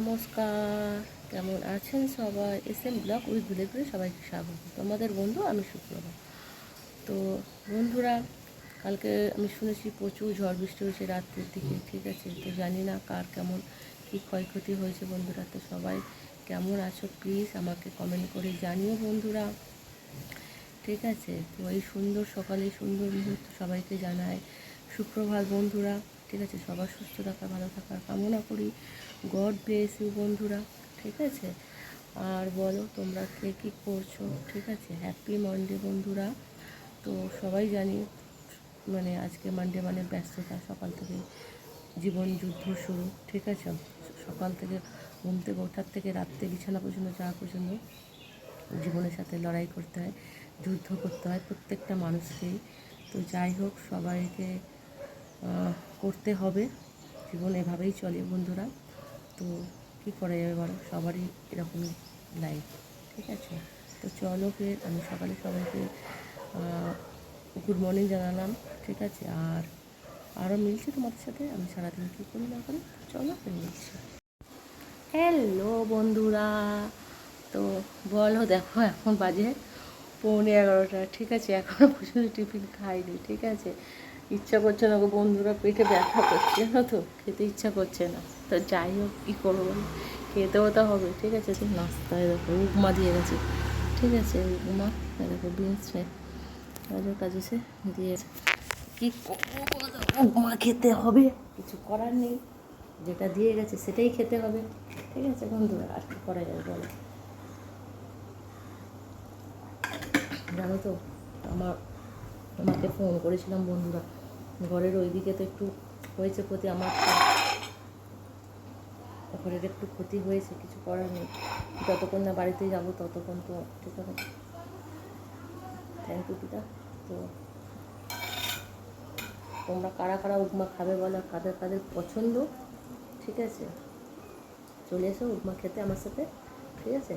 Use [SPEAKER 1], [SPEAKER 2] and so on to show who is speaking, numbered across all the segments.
[SPEAKER 1] নমস্কার। কেমন আছেন সবাই? এস এম ব্লগ উইথ ভিলেজে সবাইকে স্বাগত। তোমাদের বন্ধু আমি শুক্রবার। তো বন্ধুরা, কালকে আমি শুনেছি প্রচুর ঝড় বৃষ্টি হয়েছে রাত্রের দিকে, ঠিক আছে? তো জানি না কার কেমন কী ক্ষয়ক্ষতি হয়েছে বন্ধুরা। তো সবাই কেমন আছো প্লিজ আমাকে কমেন্ট করে জানিও বন্ধুরা। ঠিক আছে? তো এই সুন্দর সকালে সুন্দর মুহূর্ত সবাইকে জানায় সুপ্রভাত বন্ধুরা, ঠিক আছে? সবার সুস্থ থাকা, ভালো থাকার কামনা করি। গড ব্লেস ইউ বন্ধুরা, ঠিক আছে? আর বলো, তোমরা কে কী করছ, ঠিক আছে? হ্যাপি মানডে বন্ধুরা। তো সবাই জানি মানে আজকে মানডে মানে ব্যস্ততা, সকাল থেকে জীবন যুদ্ধ শুরু, ঠিক আছে? সকাল থেকে ঘুম থেকে ওঠার থেকে রাত্রে বিছানা পর্যন্ত যাওয়া পর্যন্ত জীবনের সাথে লড়াই করতে হয়, যুদ্ধ করতে হয় প্রত্যেকটা মানুষকেই। তো যাই হোক, সবাইকে করতে হবে। জীবন এভাবেই চলে, বন্ধুরা। তো কী করা যাবে বলো? সবারই এরকমই লাইফ ঠিক আছে? তো চলো ফের, আমি সকালে সবাইকে গুড মর্নিং জানালাম, ঠিক আছে? আর আরও মিলছে তোমাদের সাথে? আমি সারাদিন কী করি না করি? চলো ফের মিলছি। হ্যালো বন্ধুরা, তো বলো দেখো, এখন বাজে পৌনে এগারোটা, ঠিক আছে? এখনও পর্যন্ত টিফিন খাইনি, ঠিক আছে? ইচ্ছা করছে না বন্ধুরা, পেটে ব্যথা করছে না তো? খেতে ইচ্ছা করছে না। তো যাই হোক, কী করব খেতেও তো হবে, ঠিক আছে? তো নাস্তায় দেখো, উপমা দিয়ে গেছে। ঠিক আছে, উপমা দেখো বিনস কাজের কাজে দিয়েছে কী উপমা খেতে হবে, কিছু করার নেই। যেটা দিয়ে গেছে সেটাই খেতে হবে। ঠিক আছে বন্ধুরা, আর কি করা যাবে বলো? জানো তো, আমার আমাকে ফোন করেছিলাম বন্ধুরা। ঘরের ওইদিকে তো একটু হয়েছে ক্ষতি, আমার ঘরের একটু ক্ষতি হয়েছে, কিছু করার নেই। যতক্ষণ না বাড়িতে যাব, ততক্ষণ তো ঠিক আছে। থ্যাংক ইউ পিতা। তো তোমরা কারা কারা উপমা খাবে বলো, কাদের কাদের পছন্দ, ঠিক আছে? চলে এসো উপমা খেতে আমার সাথে, ঠিক আছে?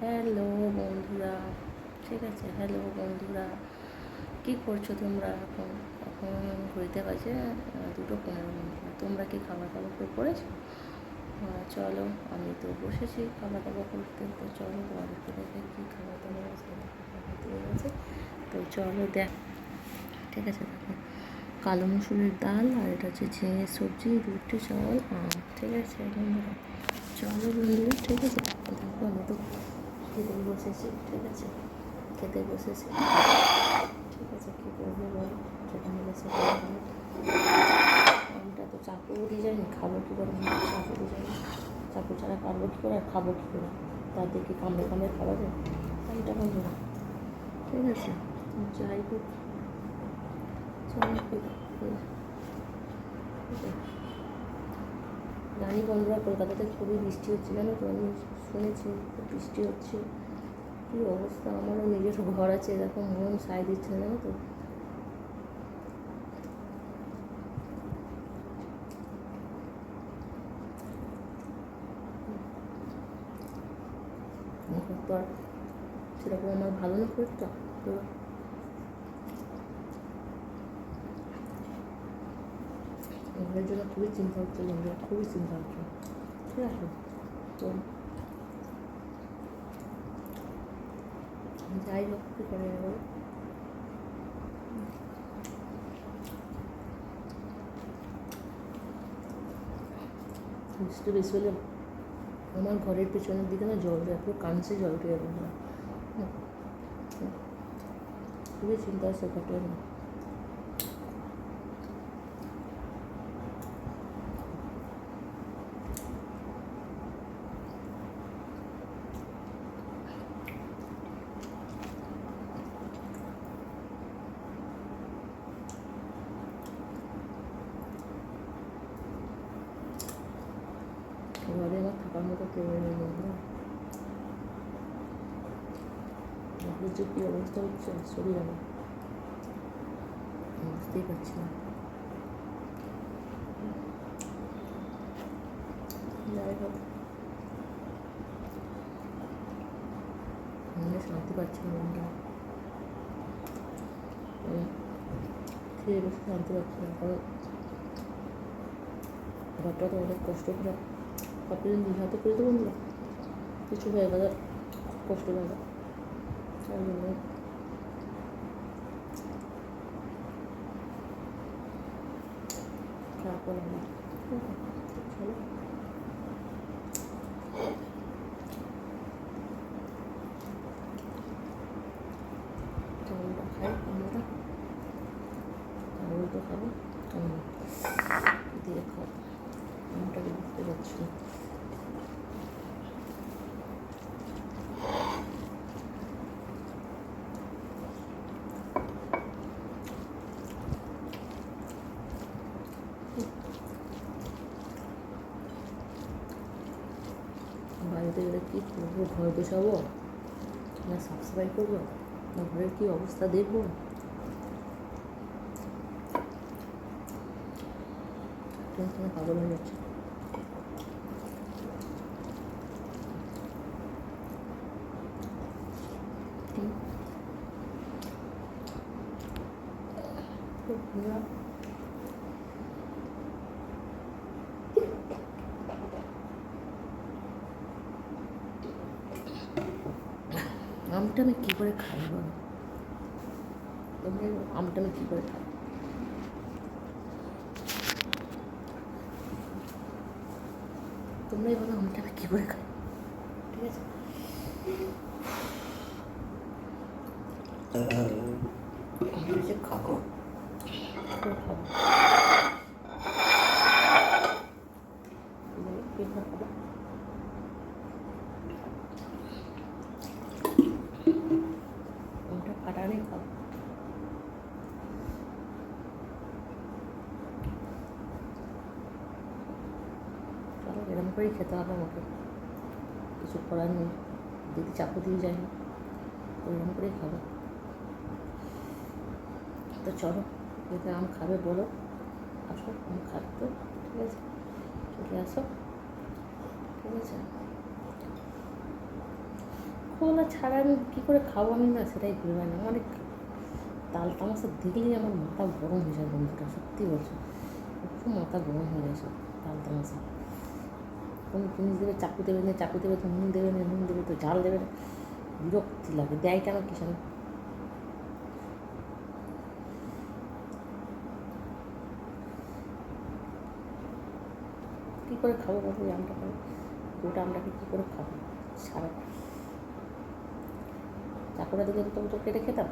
[SPEAKER 1] হ্যালো বন্ধুরা। ঠিক আছে? হ্যালো বন্ধুরা। কি করছ তোমরা এখন? এখন ঘুরতে বাজে দুটো পনেরো বন্ধুরা তোমরা কি খাবার দাবার করে করেছ চলো, আমি তো বসেছি খাবার দাবার করতে। তো চলো তোমাদেরকে দেখে কী খাবার দাবার আছে? তো চলো, দেখ। ঠিক আছে, দেখো। কালো মুসুরির ডাল আর এটা হচ্ছে ঝিঙে সবজি, রুটি, চাল, আম। ঠিক আছে, বন্ধুরা। চলো বন্ধুরা, ঠিক আছে? দেখো আমি তো খেতে বসেছি, ঠিক আছে? খেতে বসেছি। ঠিক আছে, কী করব বল? যেটা হলে সেটা তো চাকু দিয়ে যায়নি খাব কী করে? চাকু দিয়ে যায়নি চাকু ছাড়া পারব কী করে? আর খাব কী করে? তার দিয়ে কি কামড়ে কামড়ে খাওয়া যায়। এইটা বন্ধুরা, ঠিক আছে? যাই হোক। চলো ঠিক আছে। জানি বন্ধুরা কলকাতাতে খুবই বৃষ্টি হচ্ছে জানো তো আমি শুনেছি বৃষ্টি হচ্ছে কী অবস্থা আমারও নিজস্ব ঘর আছে এরকম মন সায় দিচ্ছে না জানো তো তো আর সেরকম আমার ভালো না একটা তো ঘরের জন্য খুবই চিন্তা হচ্ছে বন্ধুরা খুবই চিন্তা হচ্ছে ঠিক আছে তো যাই হোক কী করে যাব বৃষ্টি বেশি হলে আমার ঘরের পেছনের দিকে না জল দেয় পুরো কানসে জল উঠে যাবে না খুবই চিন্তা হচ্ছে ঘটে না ঘরে আমার থাকার মতো কেউ নেই যে কী অবস্থা হচ্ছে শরীর আমার বুঝতেই পারছি না যাই হোক মনে শান্তি পাচ্ছি না মনটা শান্তি পাচ্ছি ঘরটা তো অনেক কষ্ট করে আপনি হাতে করে দেবো না কিছু হয়ে গেলে কষ্ট লাগে। তাই জন্য। খারাপও লাগে ঠিক চলো চাউলটা খাই আমরা চাউল তো খাব কেমন দিয়ে খাব না বাড়িতে গেলে কী করব? ঘর গোছাবো? না সাফ সাফাই করব? না ঘরের কী অবস্থা দেখব? পাগল হয়ে যাচ্ছে হুম। খুব ঘোরা। আমটা আমি কী করে খাই বলো? তোমরা আমটা আমি কী করে খাই তোমরাই বলো আমটা আমি কী করে খাই ঠিক আছে? খাব খাব বলো, কি করে খাব আমটা কাটা নেই খাব চলো এরকম করেই খেতে হবে আমাকে কিছু করার নেই দিদি চাকু দিয়ে যায়। না তো এরকম করেই খাব। তো চলো যদি আম খাবে বলো। আসো, আম খাবে তো, ঠিক আছে? চলে আসো, ঠিক আছে? খোলা ছাড়া আমি কী করে খাব আমি না সেটাই ভেবে না। অনেক তাল তামাশা দেখলেই আমার মাথা গরম হয়ে যায় বন্ধুটা সত্যি বলছো। খুব মাথা গরম হয়ে যায় সব তাল তামাশা। কোনো জিনিস দেবে, চাকু দেবে না, চাকু দেবে তো নুন দেবে না, নুন দেবে তো ঝাল দেবে না। বিরক্তি লাগে, দেয় কেন কি জানি? কী করে খাব বলো এই আমটা খাব? গোটা আমটাকে কী করে খাব? সারা চাকুটা দিলে তো তো কেটে খেতাম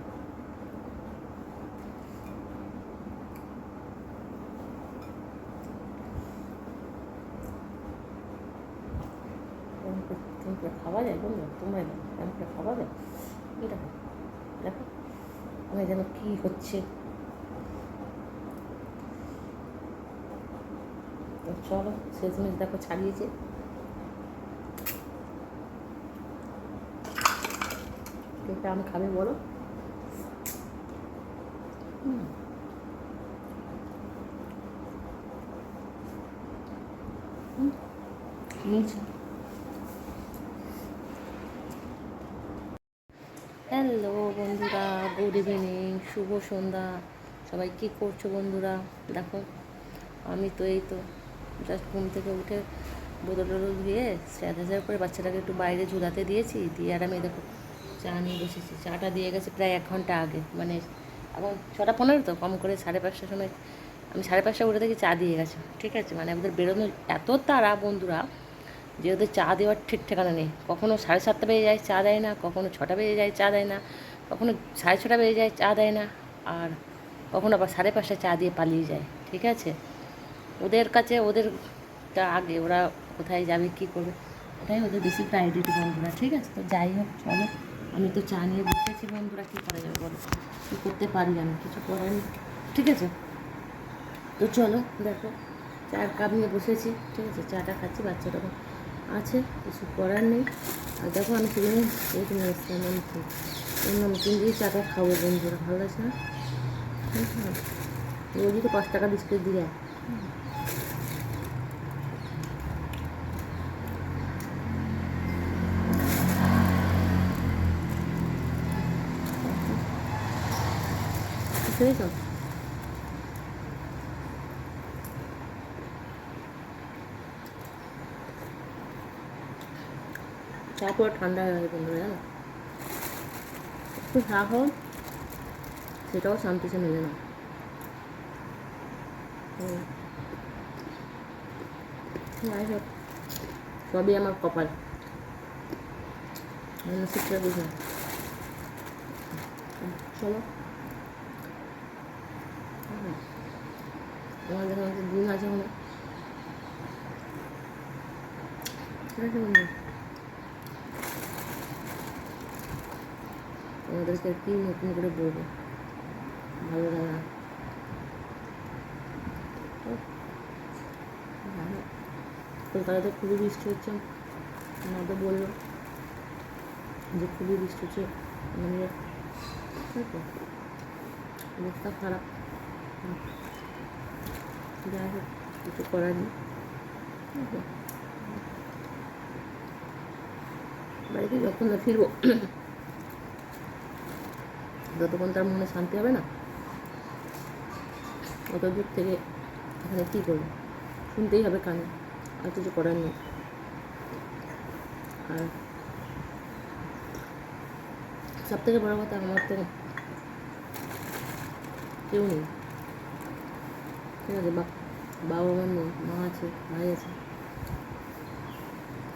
[SPEAKER 1] এরকম করে এরকম করে খাওয়া যায় বন্ধু তোমরাই বলো এরকম করে খাওয়া যায় এটা দেখো আমি যেন কী হচ্ছে চলো শেষমেশ দেখো ছাড়িয়েছে কেকটা আমি খাবে বলো হুম। হুম। নিয়েছি হ্যালো বন্ধুরা গুড ইভিনিং শুভ সন্ধ্যা। সবাই কী করছ বন্ধুরা? দেখো, আমি তো এই তো জাস্ট ঘুম থেকে উঠে বোতল টোতল ধুয়ে স্যাঁতাচার করে বাচ্চাটাকে একটু বাইরে ঝুলাতে দিয়েছি। দিয়ে আর আমি দেখো চা নিয়ে বসেছি। চাটা দিয়ে গেছে প্রায় এক ঘণ্টা আগে। মানে এখন ছটা পনেরো তো, কম করে সাড়ে পাঁচটার সময় আমি সাড়ে পাঁচটা উঠে দেখি চা দিয়ে গেছে। ঠিক আছে মানে ওদের বেরোনো এত তারা বন্ধুরা যে ওদের চা দেওয়ার ঠিক ঠিকানা নেই। কখনো সাড়ে সাতটা বেজে যায়, চা দেয় না। কখনো ছটা বেজে যায়, চা দেয় না। কখনো সাড়ে ছটা বেজে যায়, চা দেয় না। আর কখনো আবার সাড়ে পাঁচটা চা দিয়ে পালিয়ে যায়, ঠিক আছে? ওদের কাছে, ওদেরটা আগে, ওরা কোথায় যাবে, কী করবে, ওটাই ওদের বেশি প্রায়োরিটি বন্ধুরা, ঠিক আছে? তো যাই হোক, চলো। আমি তো চা নিয়ে বসেছি বন্ধুরা, কী করা যাবে বলো? কী করতে পারি আমি, কিছু করার ঠিক আছে? তো চলো, দেখো চার কাপ নিয়ে বসেছি, ঠিক আছে? চাটা খাচ্ছি বাচ্চাটা আছে, কিছু করার নেই। আর দেখো আমি সেদিন এই নিয়ে এসছি নমকিন এই দিয়ে চাটা খাব বন্ধুরা, ভালো লাগছে না? ঠিক আছে তো পাঁচ টাকা বিস্কুট দিয়ে দেয়। তারপর ঠান্ডা হয়ে গেছে বন্ধুরা জানো একটু চা খাও সেটাও শান্তি সে মেলে না। যাই হোক সবই আমার কপাল নসিবটা বুঝলাম চলো। আমাদের কাছে ডিম আছে মনে ঠিক আছে আমাদেরকে কি নতুন করে বলব। ভালো লাগে। কলকাতাতে খুবই বৃষ্টি হচ্ছে। আমাদের বলল যে খুবই বৃষ্টি হচ্ছে। মানে অবস্থা খারাপ। যাই হোক, কিছু করার নেই? বাড়িতে যখন না ফিরবো। যতক্ষণ তার মনে শান্তি হবে না, অত দূর থেকে এখানে কী করব? শুনতেই হবে কানে, আর কিছু করার নেই। আর সব থেকে বড় কথা, আমার তো কেউ নেই। ঠিক আছে বাবা আমার নেই, মা আছে, ভাই আছে।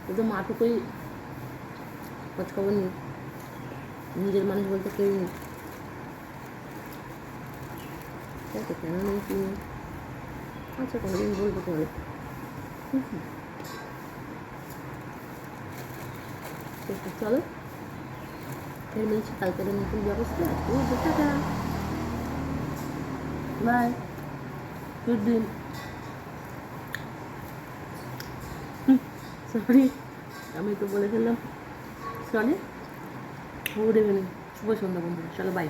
[SPEAKER 1] শুধু মাটুকুই খোঁজ খবর নেই। নিজের মানুষ বলতে কেউ নেই। আছে কেন নেই কি নেই আচ্ছা কোনোদিন বলব তাহলে চলো ফের মিলছি কালকে নতুন ব্যবস্থা ও টাটা বাই গুড দিন সরি আমি তো বলে ফেললাম সরি গুড ইভিনিং শুভ সন্ধ্যা বন্ধুরা চলো বাই